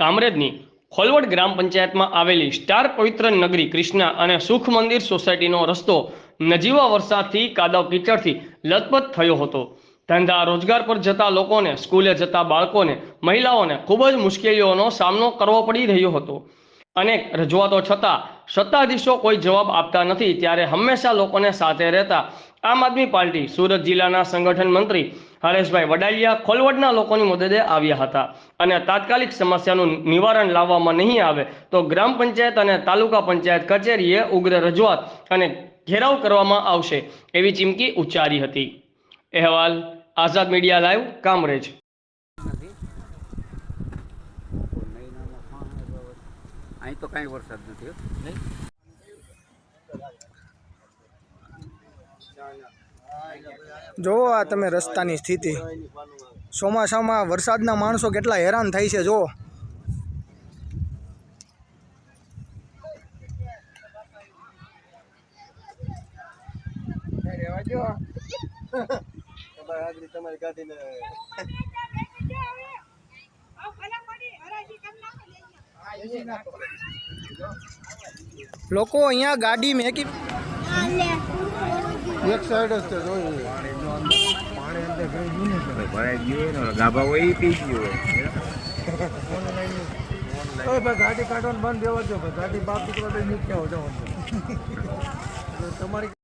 કામરેજની ખોલવડ ગ્રામ પંચાયતમાં આવેલી સ્ટાર પવિત્ર નગરી કૃષ્ણા અને સુખ મંદિર સોસાયટીનો રસ્તો નજીવા વરસાદથી કાદવ કીચડથી લથપથ થયો હતો. ધંધા રોજગાર પર જતા લોકોને, સ્કૂલે જતા બાળકોને, મહિલાઓને ખૂબ જ મુશ્કેલીઓનો સામનો કરવો પડી રહ્યો હતો. અનેક રજૂઆતો છતાં સત્તાધીશો કોઈ જવાબ આપતા નથી, ત્યારે હંમેશા લોકોને સાથે રહેતા આમ આદમી પાર્ટી સુરત જિલ્લાના સંગઠન મંત્રી હરેશભાઈ વડાલિયા ખોલવડના લોકોની મદદે આવ્યા હતા. અને તાત્કાલિક સમસ્યાનું નિવારણ લાવવામાં નહીં આવે તો ગ્રામ પંચાયત અને તાલુકા પંચાયત કચેરીએ ઉગ્ર રજૂઆત અને ઘેરાવ કરવામાં આવશે એવી ચીમકી ઉચ્ચારી હતી. અહેવાલ આઝાદ મીડિયા લાઈવ કામરેજ. અહીં તો કાંઈ વરસાદ નથી. જોવો આ તમે રસ્તાની સ્થિતિ. ચોમાસામાં વરસાદના માણસો કેટલા હેરાન થાય છે જુઓ લોકો અહીંયા ગાડી મેકી એક સાઈડ જ તે જોયું ભરાઈ ગયું હોય. ને ગાભા હોય એ પી ગયું હોય ગાડી કાઢવાનું બંધ દેવા દો ગાડી બાપ દીકરો ક્યાં જવાનું. તમારી